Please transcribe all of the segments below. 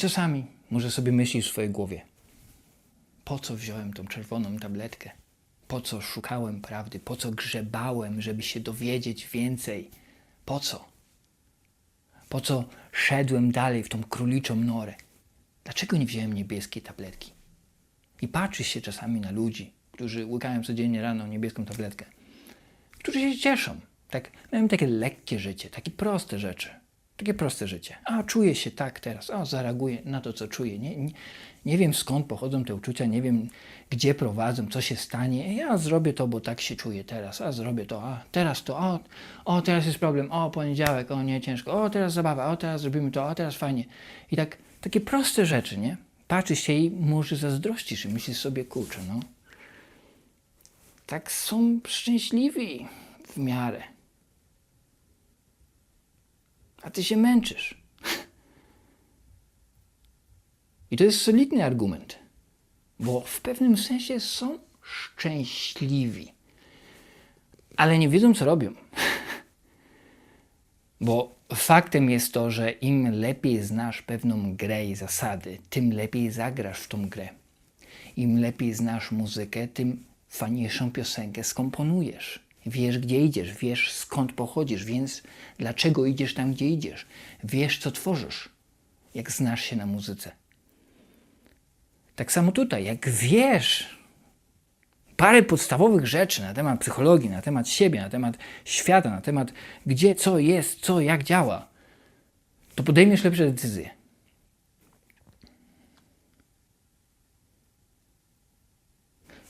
Czasami może sobie myślisz w swojej głowie, po co wziąłem tą czerwoną tabletkę? Po co szukałem prawdy? Po co grzebałem, żeby się dowiedzieć więcej? Po co? Po co szedłem dalej w tą króliczą norę? Dlaczego nie wziąłem niebieskiej tabletki? I patrzysz się czasami na ludzi, którzy łykają codziennie rano niebieską tabletkę, którzy się cieszą. Tak, mają takie lekkie życie, takie proste rzeczy. Takie proste życie. A czuję się tak teraz, a zareaguję na to, co czuję. Nie, nie, nie wiem skąd pochodzą te uczucia, nie wiem gdzie prowadzą, co się stanie. Ja zrobię to, bo tak się czuję teraz. A zrobię to, a teraz to, o, o teraz jest problem, o poniedziałek, o nie ciężko, o teraz zabawa, o teraz zrobimy to, o teraz fajnie. I tak takie proste rzeczy, nie? Patrzysz się i może zazdrościsz i myślisz sobie, kurczę, no. Tak są szczęśliwi w miarę. A ty się męczysz. I to jest solidny argument, bo w pewnym sensie są szczęśliwi, ale nie wiedzą, co robią. Bo faktem jest to, że im lepiej znasz pewną grę i zasady, tym lepiej zagrasz w tą grę. Im lepiej znasz muzykę, tym fajniejszą piosenkę skomponujesz. Wiesz, gdzie idziesz, wiesz, skąd pochodzisz, więc dlaczego idziesz tam, gdzie idziesz. Wiesz, co tworzysz, jak znasz się na muzyce. Tak samo tutaj, jak wiesz parę podstawowych rzeczy na temat psychologii, na temat siebie, na temat świata, na temat gdzie, co jest, co, jak działa, to podejmiesz lepsze decyzje.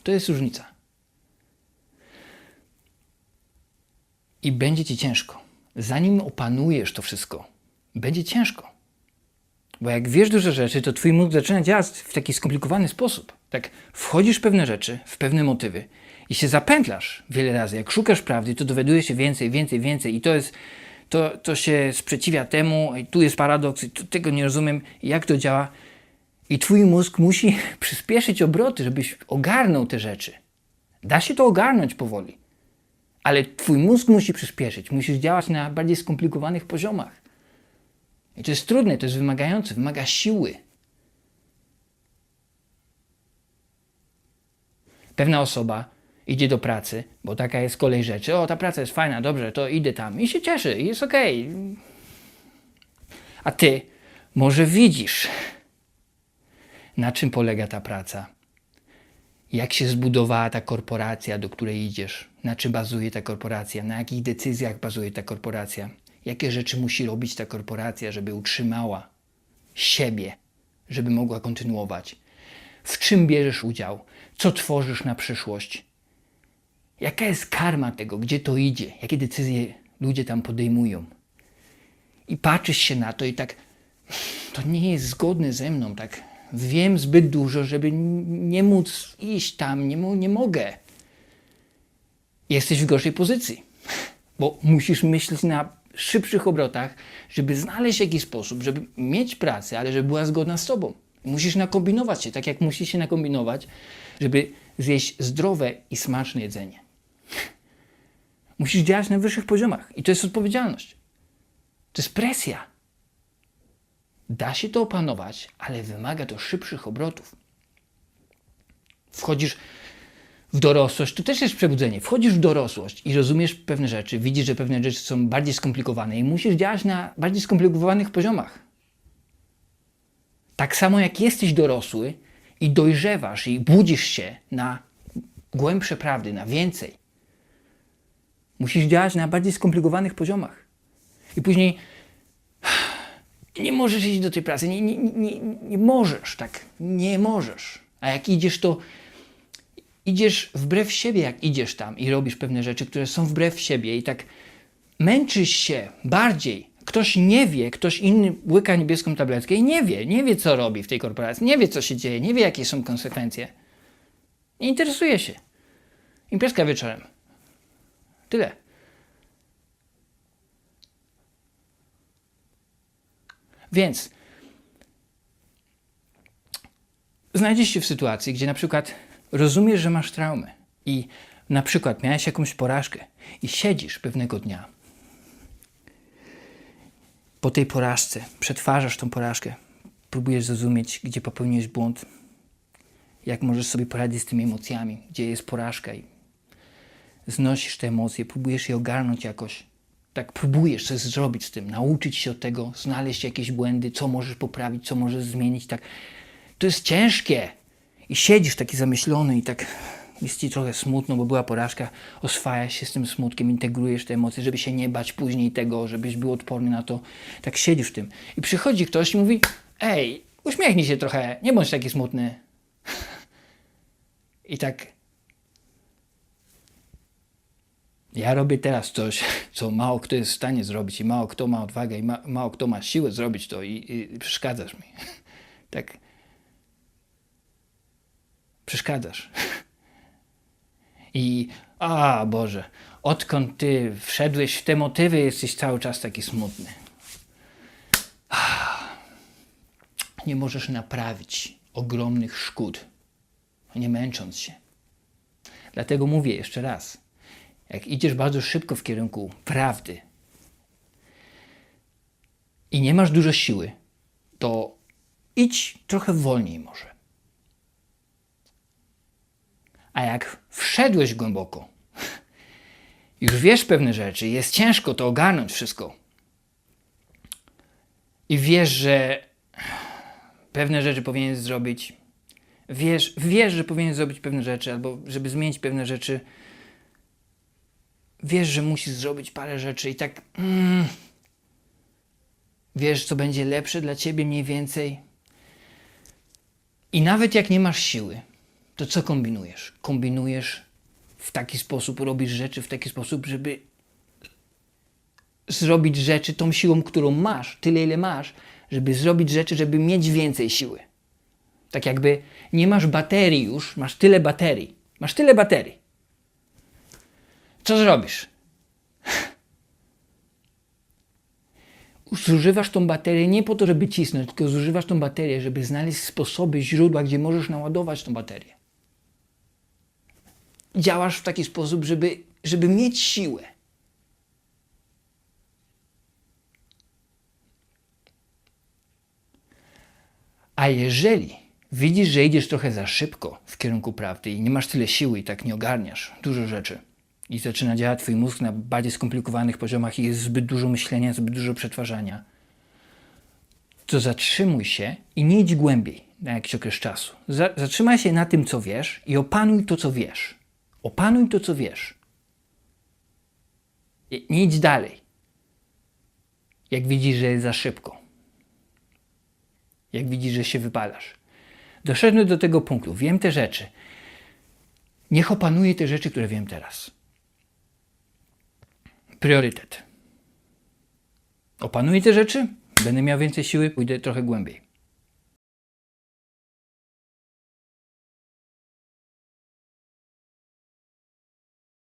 To jest różnica. I będzie ci ciężko. Zanim opanujesz to wszystko, będzie ciężko. Bo jak wiesz duże rzeczy, to twój mózg zaczyna działać w taki skomplikowany sposób. Tak wchodzisz w pewne rzeczy, w pewne motywy i się zapętlasz wiele razy. Jak szukasz prawdy, to dowiadujesz się więcej, więcej, więcej i to jest, to, to się sprzeciwia temu, i tu jest paradoks, i tego nie rozumiem, jak to działa. I twój mózg musi przyspieszyć obroty, żebyś ogarnął te rzeczy. Da się to ogarnąć powoli. Ale twój mózg musi przyspieszyć, musisz działać na bardziej skomplikowanych poziomach. I to jest trudne, to jest wymagające, wymaga siły. Pewna osoba idzie do pracy, bo taka jest kolej rzeczy. O, ta praca jest fajna, dobrze, to idę tam i się cieszy, i jest okej. A ty może widzisz, na czym polega ta praca. Jak się zbudowała ta korporacja, do której idziesz? Na czym bazuje ta korporacja? Na jakich decyzjach bazuje ta korporacja? Jakie rzeczy musi robić ta korporacja, żeby utrzymała siebie, żeby mogła kontynuować? W czym bierzesz udział? Co tworzysz na przyszłość? Jaka jest karma tego? Gdzie to idzie? Jakie decyzje ludzie tam podejmują? I patrzysz się na to i tak, to nie jest zgodne ze mną, tak wiem zbyt dużo, żeby nie móc iść tam, nie, nie mogę. Jesteś w gorszej pozycji, bo musisz myśleć na szybszych obrotach, żeby znaleźć jakiś sposób, żeby mieć pracę, ale żeby była zgodna z tobą. Musisz nakombinować się, tak jak musisz się nakombinować, żeby zjeść zdrowe i smaczne jedzenie. Musisz działać na wyższych poziomach i to jest odpowiedzialność. To jest presja. Da się to opanować, ale wymaga to szybszych obrotów. Wchodzisz w dorosłość, to też jest przebudzenie. Wchodzisz w dorosłość i rozumiesz pewne rzeczy, widzisz, że pewne rzeczy są bardziej skomplikowane i musisz działać na bardziej skomplikowanych poziomach. Tak samo jak jesteś dorosły i dojrzewasz i budzisz się na głębsze prawdy, na więcej. Musisz działać na bardziej skomplikowanych poziomach. I później nie możesz iść do tej pracy, nie, nie, nie, nie możesz, tak, nie możesz. A jak idziesz, to idziesz wbrew siebie, jak idziesz tam i robisz pewne rzeczy, które są wbrew siebie i tak męczysz się bardziej. Ktoś nie wie, ktoś inny łyka niebieską tabletkę i nie wie, nie wie co robi w tej korporacji, nie wie co się dzieje, nie wie jakie są konsekwencje. Nie interesuje się. Imprezka wieczorem. Tyle. Więc znajdziesz się w sytuacji, gdzie na przykład rozumiesz, że masz traumę i na przykład miałeś jakąś porażkę i siedzisz pewnego dnia. Po tej porażce przetwarzasz tą porażkę, próbujesz zrozumieć, gdzie popełniłeś błąd, jak możesz sobie poradzić z tymi emocjami, gdzie jest porażka i znosisz te emocje, próbujesz je ogarnąć jakoś. Tak próbujesz coś zrobić z tym, nauczyć się od tego, znaleźć jakieś błędy, co możesz poprawić, co możesz zmienić. Tak. To jest ciężkie. I siedzisz taki zamyślony i tak jest ci trochę smutno, bo była porażka, oswajasz się z tym smutkiem, integrujesz te emocje, żeby się nie bać później tego, żebyś był odporny na to. Tak siedzisz w tym. I przychodzi ktoś i mówi, ej, uśmiechnij się trochę, nie bądź taki smutny. I tak ja robię teraz coś, co mało kto jest w stanie zrobić i mało kto ma odwagę i ma, mało kto ma siłę zrobić to i, i przeszkadzasz mi. Tak. Przeszkadzasz. I a Boże, odkąd ty wszedłeś w te motywy, jesteś cały czas taki smutny. Nie możesz naprawić ogromnych szkód, nie męcząc się. Dlatego mówię jeszcze raz. Jak idziesz bardzo szybko w kierunku prawdy i nie masz dużo siły, to idź trochę wolniej może. A jak wszedłeś głęboko, już wiesz pewne rzeczy, jest ciężko to ogarnąć wszystko. I wiesz, że pewne rzeczy powinien zrobić. Wiesz, wiesz, że powinien zrobić pewne rzeczy, albo żeby zmienić pewne rzeczy. Wiesz, że musisz zrobić parę rzeczy i tak. Mm, wiesz, co będzie lepsze dla ciebie mniej więcej. I nawet jak nie masz siły, to co kombinujesz? Kombinujesz w taki sposób, robisz rzeczy w taki sposób, żeby zrobić rzeczy tą siłą, którą masz, tyle ile masz, żeby zrobić rzeczy, żeby mieć więcej siły. Tak jakby nie masz baterii już, masz tyle baterii. Masz tyle baterii. Co zrobisz? Zużywasz tą baterię nie po to, żeby cisnąć, tylko zużywasz tą baterię, żeby znaleźć sposoby, źródła, gdzie możesz naładować tą baterię. Działasz w taki sposób, żeby, żeby mieć siłę. A jeżeli widzisz, że idziesz trochę za szybko w kierunku prawdy i nie masz tyle siły i tak nie ogarniasz dużo rzeczy i zaczyna działać twój mózg na bardziej skomplikowanych poziomach i jest zbyt dużo myślenia, zbyt dużo przetwarzania, to zatrzymuj się i nie idź głębiej na jakiś okres czasu. Za- zatrzymaj się na tym, co wiesz i opanuj to, co wiesz. Opanuj to, co wiesz. Nie idź dalej. Jak widzisz, że jest za szybko jak widzisz, że się wypalasz. Doszedłem do tego punktu, wiem te rzeczy. Niech opanuję te rzeczy, które wiem teraz. Priorytet. Opanuję te rzeczy, będę miał więcej siły, pójdę trochę głębiej.